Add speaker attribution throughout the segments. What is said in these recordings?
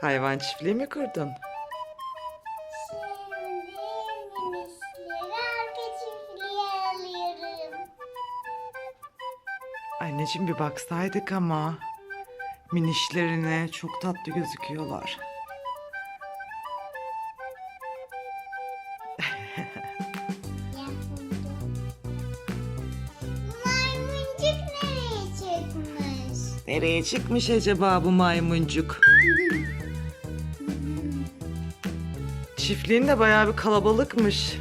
Speaker 1: Hayvan çiftliği mi kurdun?
Speaker 2: Şimdi minisleri arka çiftliğe alıyorum.
Speaker 1: Anneciğim bir baksaydık ama. Minişlerine çok tatlı gözüküyorlar.
Speaker 2: Maymuncuk nereye çıkmış?
Speaker 1: Nereye çıkmış acaba bu maymuncuk? Çiftliğin de bayağı bir kalabalıkmış.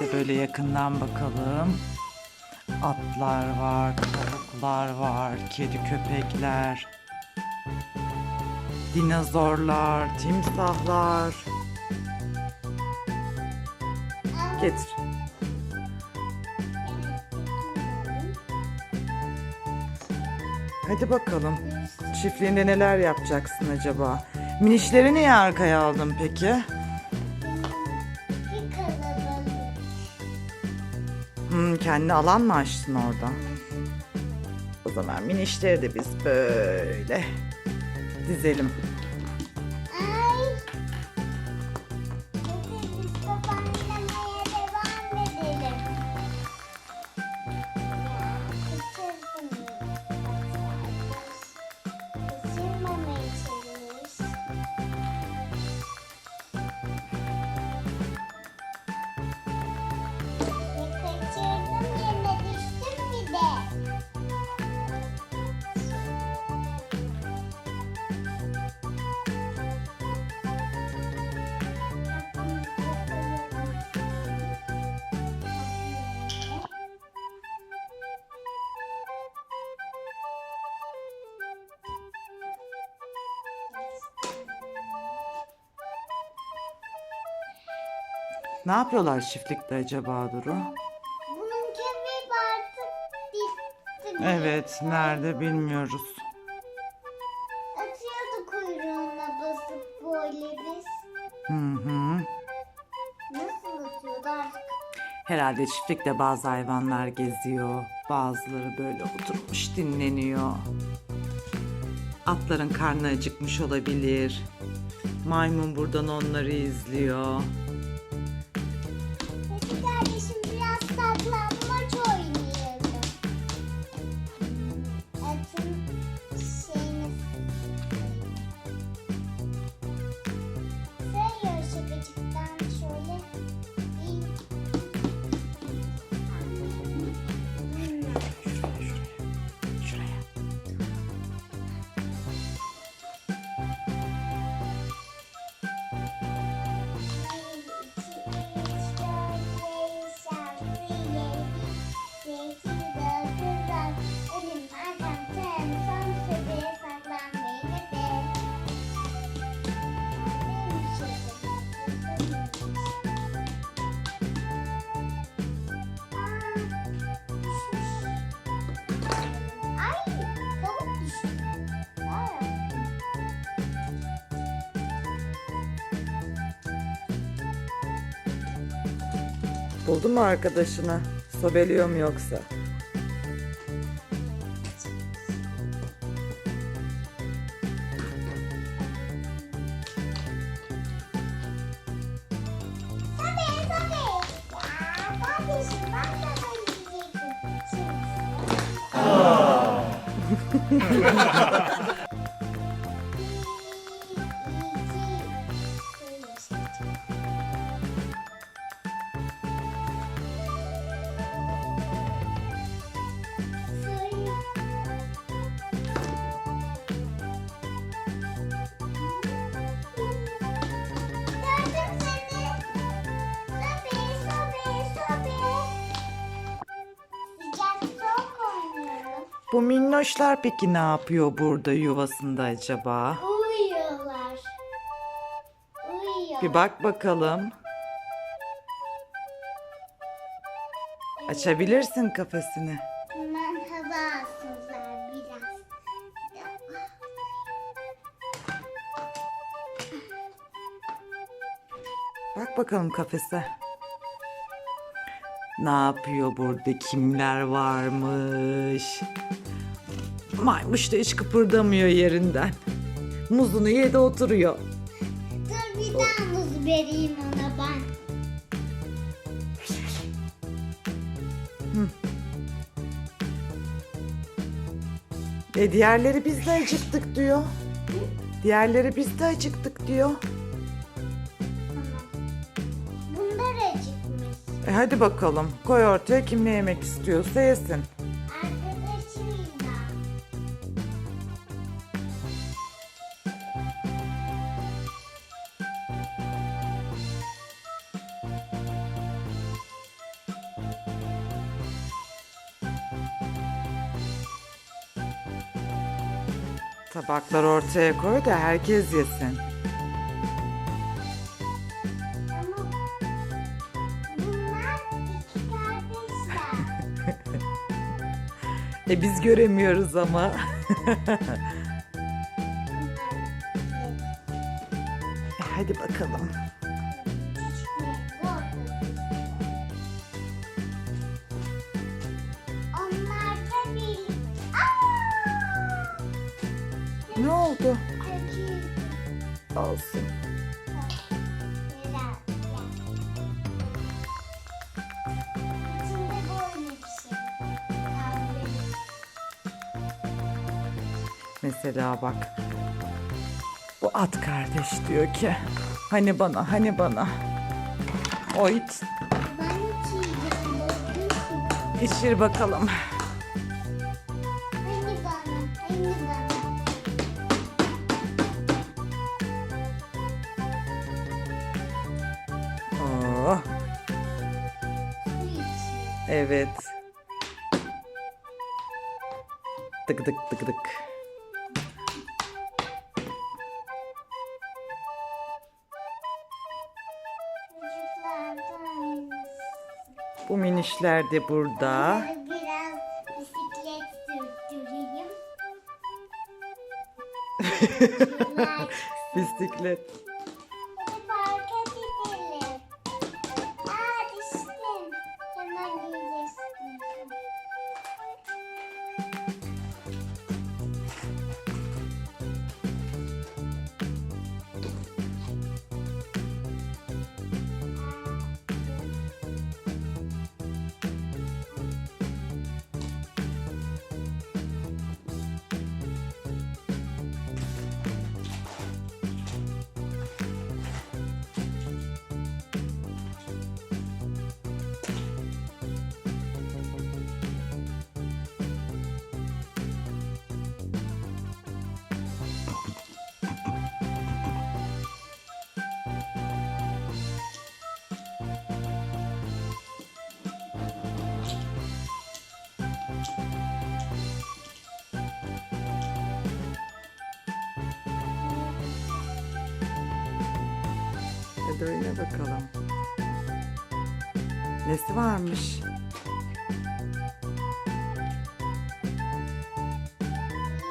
Speaker 1: Biz de böyle yakından bakalım. Atlar var, tavuklar var, kedi köpekler, dinozorlar, timsahlar. Getir. Hadi bakalım. Çiftliğinde neler yapacaksın acaba? Minişleri niye arkaya aldın peki? Kendi alan mı açtın orada? O zaman minişleri de biz böyle dizelim.
Speaker 2: Ne
Speaker 1: yapıyorlar çiftlikte acaba Duru?
Speaker 2: Bunun kemiği artık bitti.
Speaker 1: Evet, nerede bilmiyoruz.
Speaker 2: Atıyordu kuyruğuna basıp böyle biz.
Speaker 1: Hı hı.
Speaker 2: Nasıl atıyordu artık?
Speaker 1: Herhalde çiftlikte bazı hayvanlar geziyor. Bazıları böyle oturmuş dinleniyor. Atların karnı acıkmış olabilir. Maymun buradan onları izliyor.
Speaker 2: Biraz saklanmaç
Speaker 1: Buldun mu arkadaşını? Sobeliyor mu yoksa?
Speaker 2: Tabii tabii. Ya
Speaker 1: Bu minnoşlar peki ne yapıyor burada yuvasında acaba?
Speaker 2: Uyuyorlar. Uyuyor.
Speaker 1: Bir bak bakalım. Açabilirsin kafesini.
Speaker 2: Hemen hava alsınlar biraz.
Speaker 1: Bak bakalım kafese. Ne yapıyor burada? Kimler varmış? Maymuş da hiç kıpırdamıyor yerinden. Muzunu yedi oturuyor.
Speaker 2: Dur bir daha muz vereyim ona ben.
Speaker 1: E diğerleri biz de acıktık diyor. Diğerleri biz de acıktık diyor. E hadi bakalım. Koy ortaya kim ne yemek istiyorsa yesin.
Speaker 2: Arkadaşıyla.
Speaker 1: Tabaklar ortaya koy da herkes yesin. E biz göremiyoruz ama. E hadi bakalım. Ne oldu? Olsun. Mesela bak. Bu at kardeş diyor ki. Hani bana, hani bana.
Speaker 2: Bakıyorsun.
Speaker 1: İçir bakalım. Oh, evet. Tık tık tık tık. Bu minişler de burada.
Speaker 2: Biraz bisiklet sürdüreyim.
Speaker 1: Bisiklet.
Speaker 2: Hadi
Speaker 1: oyna bakalım. Nesi varmış?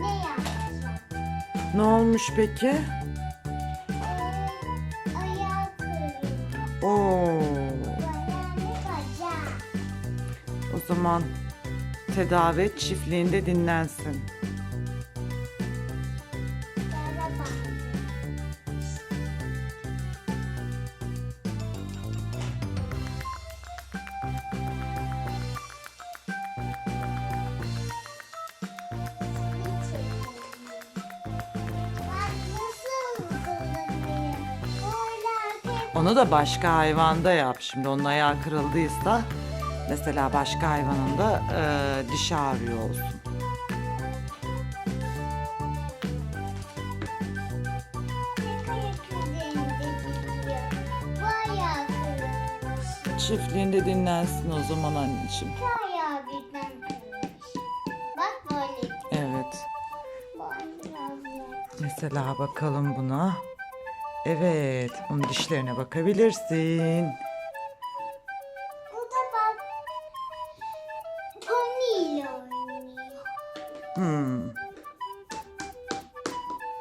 Speaker 2: Ne yapacağım?
Speaker 1: Ne olmuş peki?
Speaker 2: Ee, ayağı kırıyor.
Speaker 1: Oo. O zaman tedavi et, çiftliğinde dinlensin. Onu da başka hayvanda yap. Şimdi onun ayağı kırıldıysa mesela başka hayvanın da e, dişi ağrıyor olsun. Çiftliğinde dinlensin o zaman anneciğim.
Speaker 2: İki ayağı birden kırılmış. Bak böyle.
Speaker 1: Evet. Mesela bakalım buna. Evet, onun dişlerine bakabilirsin.
Speaker 2: Bu da bak. Pony ile oynuyor.
Speaker 1: Hmm.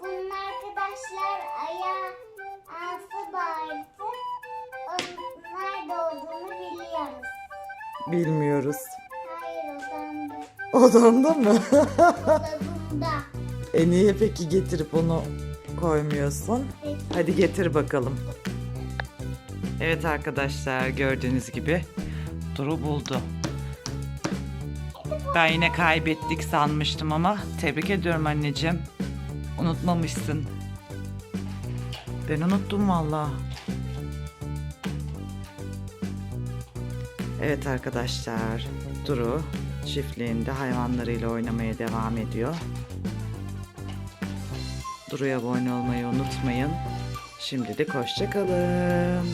Speaker 2: Bunun arkadaşlar ayağı ansı bağırdı. Onlar da olduğunu biliyoruz.
Speaker 1: Bilmiyoruz.
Speaker 2: Hayır odamda.
Speaker 1: Odamda mı?
Speaker 2: Odamda.
Speaker 1: e niye peki getirip onu koymuyorsun? Hadi getir bakalım. Evet arkadaşlar gördüğünüz gibi Duru buldu. Ben yine kaybettik sanmıştım ama tebrik ediyorum anneciğim. Unutmamışsın. Ben unuttum valla. Evet arkadaşlar Duru çiftliğinde hayvanlarıyla oynamaya devam ediyor. Duru'ya abone olmayı unutmayın. Şimdilik hoşça kalın.